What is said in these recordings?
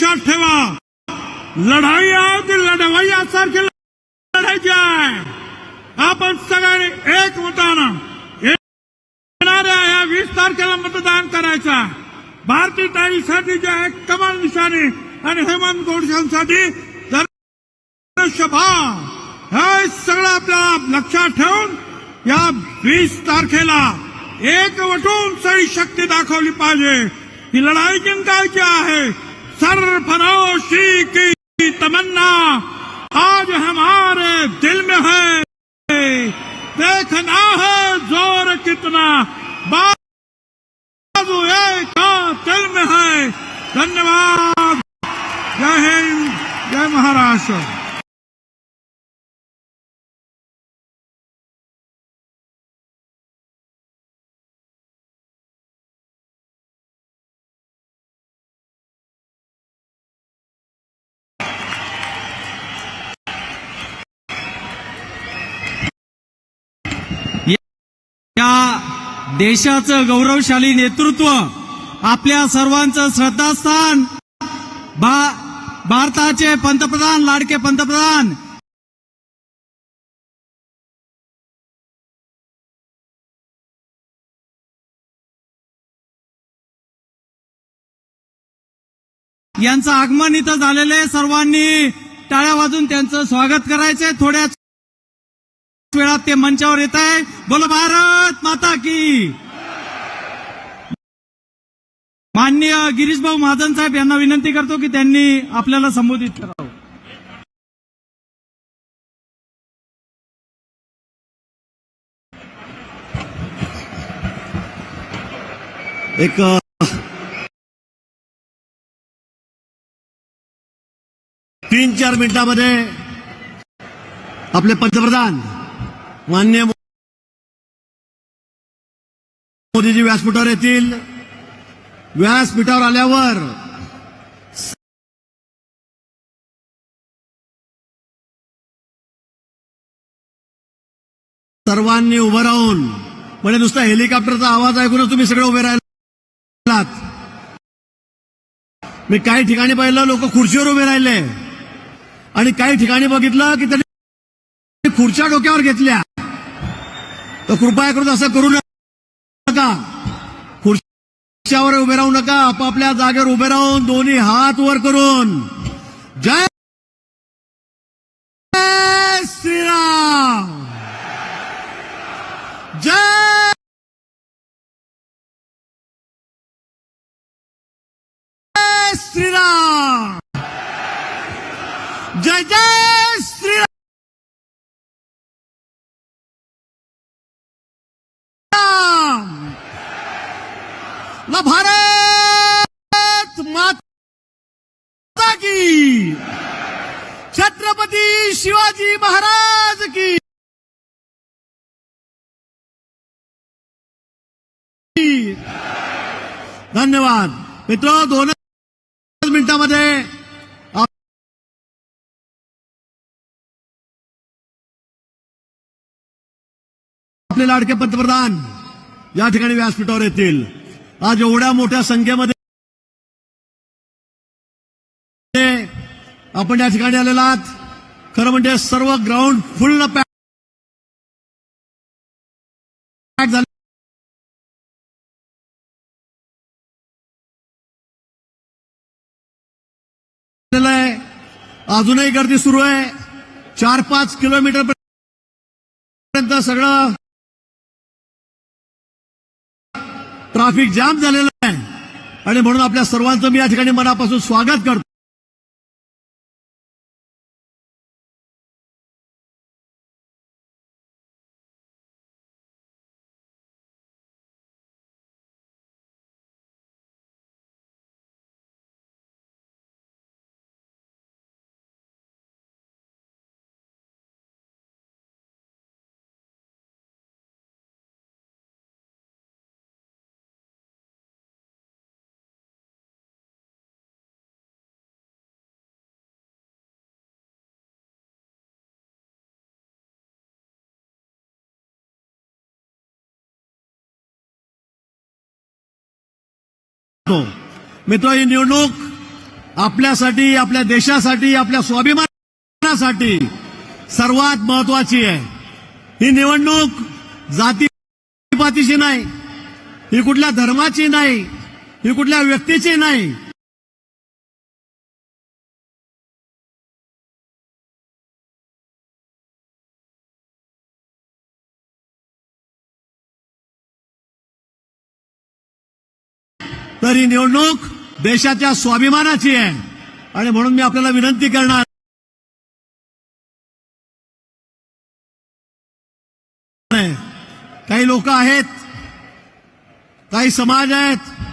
लक्षात ठेवा. लढाई आहे ती लढायची आहे आपण सगळ्यांनी एक मतानं येणाऱ्या या वीस तारखेला मतदान करायचं आहे. भारतीय ताईसाठी जे आहे कमाल निशाणी आणि हेमंत गोडशांसाठी सभा हे सगळं आपल्याला लक्षात ठेवून या वीस तारखेला एक वटून सही शक्ती दाखवली पाहिजे. ही लढाई जिंकायची आहे. सरफरोशी की तमन्ना आज हमारे दिल में है। देखना है जोर कितना। बाबू एक दिल में है। धन्यवाद। जय हिंद जय महाराष्ट्र। या देशाचं गौरवशाली नेतृत्व आपल्या सर्वांचं श्रद्धास्थान भा- भारताचे पंतप्रधान लाडके पंतप्रधान. यांचं आगमन इथं झालेलं आहे. सर्वांनी टाळ्या वाजून त्यांचं स्वागत करायचंय. थोड्या वेळात ते मंचावर येत आहे? बोल भारत माता की. माननीय गिरीश भाऊ महाजन साहेब यांना विनंती करतो की त्यांनी आपल्याला संबोधित करावं. एक तीन चार मिनिटामध्ये आपले पंतप्रधान मान्य मोदीजी व्यासपीठावर येतील. व्यासपीठावर आल्यावर सर्वांनी उभं राहून म्हणजे नुसता हेलिकॉप्टरचा आवाज ऐकूनच तुम्ही सगळे उभे राहिलात. मी काही ठिकाणी पाहिलं लोक खुर्चीवर उभे राहिले. आणि काही ठिकाणी बघितलं की त्यांनी खुर्च्या डोक्यावर घेतल्या. तर कृपया करून असं करू नका. खुर्च्यावर उभे राहू नका आपापल्या जागेवर उभे राहून दोन्ही हात वर करून. जय श्रीराम. जय श्रीराम. जय जय श्रीराम भारत माता की। छत्रपती शिवाजी महाराज की। धन्यवाद। मित्र दोन मिनिटामध्ये आपले लाडके पंतप्रधान या ठिकाणी व्यासपीठावर येतील. आज एवढ्या मोठ्या संख्येमध्ये आपण या ठिकाणी आलेला आहात. खरं म्हणजे सर्व ग्राउंड फुल पॅक झाले. आहे अजूनही गर्दी सुरू आहे. चार पाच किलोमीटर पर्यंत सगळं ट्रॅफिक जाम झालेला आहे. आणि म्हणून आपल्या सर्वांचं मी या ठिकाणी मनापासून स्वागत करतो. मित्र ही निवडणूक आपल्यासाठी आपल्या देशासाठी आपल्या स्वाभिमानासाठी सर्वात महत्वाची आहे. ही निवडणूक जातीपातीची नाही ही कुठल्या धर्माची नाही ही कुठल्या व्यक्तीची नाही तर ही निवडणूक देशाच्या स्वाभिमानाची आहे. आणि म्हणून मी आपल्याला विनंती करणार काही लोक आहेत काही समाज आहेत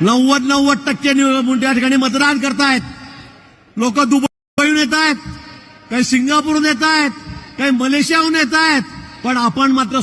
नव्वद नव्वद टक्के नि- त्या ठिकाणी मतदान करतायत. लोक दुबईहून येत आहेत काही सिंगापूरहून येत आहेत काही मलेशियाहून येत आहेत पण आपण मात्र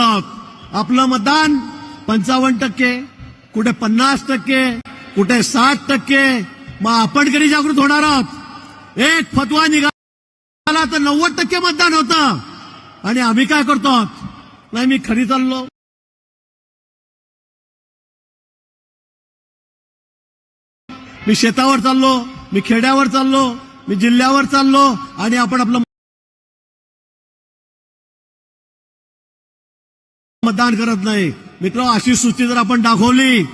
सुस आपलं मतदान पंचावन्न टक्के कुठे पन्नास टक्के कुठे साठ टक्के. मग आपण कधी जागृत होणार आहोत? एक फतवा निघाला तर नव्वद टक्के मतदान होतं. आणि आम्ही काय करतो? आहोत नाही मी खरी चाललो. मी शेतावर चाललो मी खेड्यावर चाललो मी जिल्ह्यावर चाललो आणि आपण आपलं मतदान करत नाही. मित्र अशी सुस्ती जर आपण दाखवली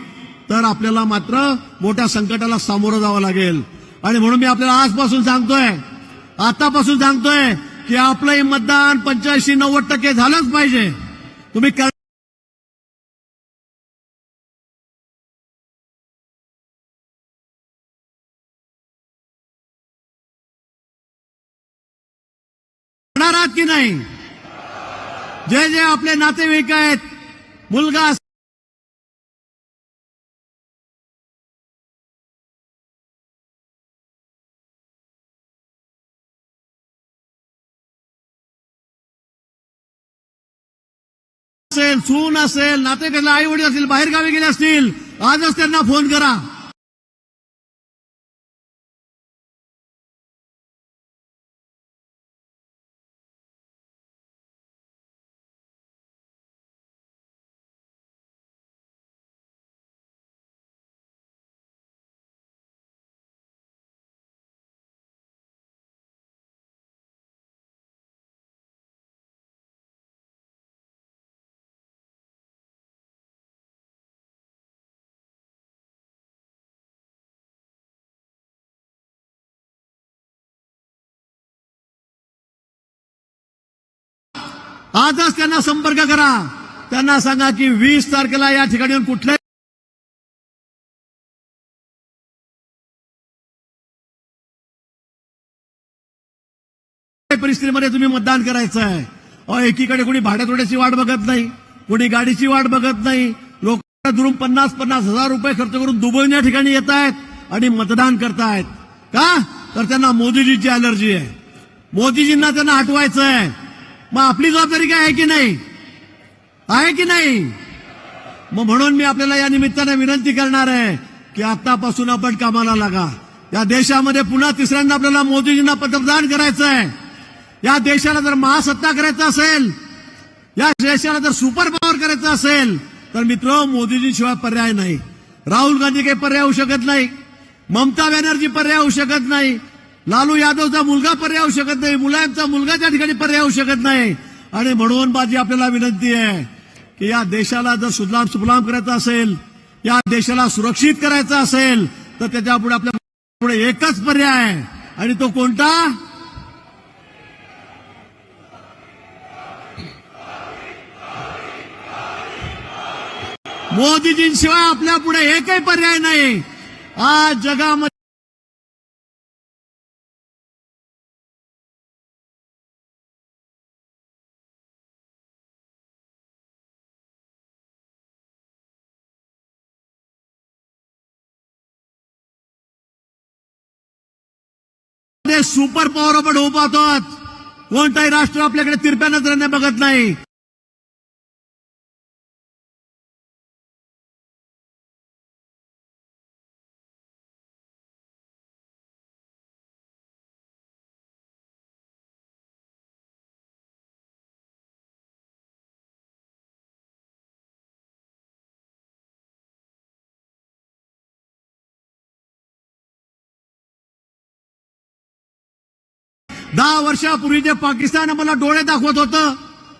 तर आपल्याला मात्र मोठ्या संकटाला सामोरं जावं लागेल. आणि म्हणून मी आपल्याला आजपासून सांगतोय आतापासून सांगतोय की आपलं हे मतदान पंच्याऐंशी नव्वद टक्के झालंच पाहिजे. तुम्ही कर- करणार आहात की नाही? जे जे आपले नातेवाईक आहेत मुलगा असेल सून असेल नातेवाईकांना आई वडील असतील बाहेर गावी गेले असतील आजच त्यांना फोन करा. आजच त्यांना संपर्क करा. त्यांना सांगा की वीस तारखेला या ठिकाणी कुठल्या परिस्थितीमध्ये तुम्ही मतदान करायचं आहे अहो, एकीकडे कोणी भाड्यातोड्याची वाट बघत नाही कोणी गाडीची वाट बघत नाही. लोक दुरून पन्नास पन्नास हजार रुपये खर्च करून दुबईन या ठिकाणी येत आहेत आणि मतदान करतायत. का? तर त्यांना मोदीजीची अलर्जी आहे. मोदीजींना त्यांना हटवायचं आहे मग आपली जबाबदारी काय आहे की नाही? आहे की नाही? मग म्हणून मी आपल्याला या निमित्ताने विनंती करणार आहे की आतापासून आपण कामाला लागा. या देशामध्ये पुन्हा तिसऱ्यांदा आपल्याला मोदीजींना पंतप्रधान करायचं आहे. या देशाला जर महासत्ता करायचं असेल या देशाला जर सुपर पॉवर करायचं असेल तर मित्र मोदीजीशिवाय पर्याय नाही. राहुल गांधी काही पर्याय होऊ शकत नाही. ममता बॅनर्जी पर्याय होऊ शकत नाही. लालू यादवचा मुलगा पर्याय होऊ शकत नाही मुलायमचा मुलगा त्या ठिकाणी पर्याय होऊ शकत नाही. आणि म्हणून माझी आपल्याला विनंती आहे की या देशाला जर सुजलाम सुफलाम करायचं असेल या देशाला सुरक्षित करायचं असेल तर त्याच्यापुढे आपल्या पुढे एकच पर्याय आहे. आणि तो कोणता? मोदीजींशिवाय आपल्या पुढे एकही पर्याय नाही. आज जगामध्ये सुपर पॉवर आपण होऊ पाहतो कोणताही राष्ट्र आपल्याकडे तिरप्या नजरेने बघत नाही. दहा वर्षापूर्वी जे पाकिस्तान मला डोळे दाखवत होतं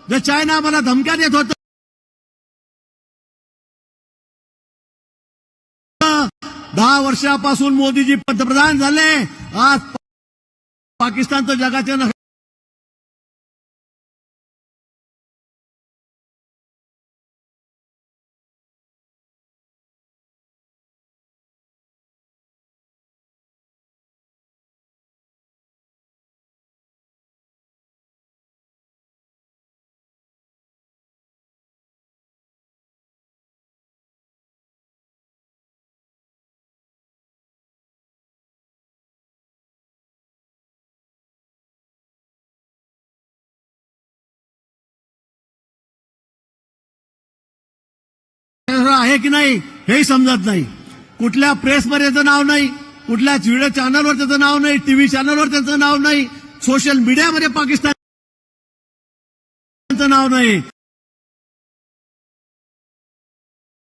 जे चायना मला धमक्या देत होतं दहा वर्षापासून मोदीजी पंतप्रधान झाले. आज पाकिस्तानचं जगाच्या आहे की नाही हेही समजत नाही. कुठल्या प्रेसमध्ये त्याचं नाव नाही कुठल्या व्हिडिओ चॅनलवर त्याचं नाव नाही टीव्ही चॅनलवर त्याचं नाव नाही सोशल मीडियामध्ये पाकिस्तानचं नाव नाही.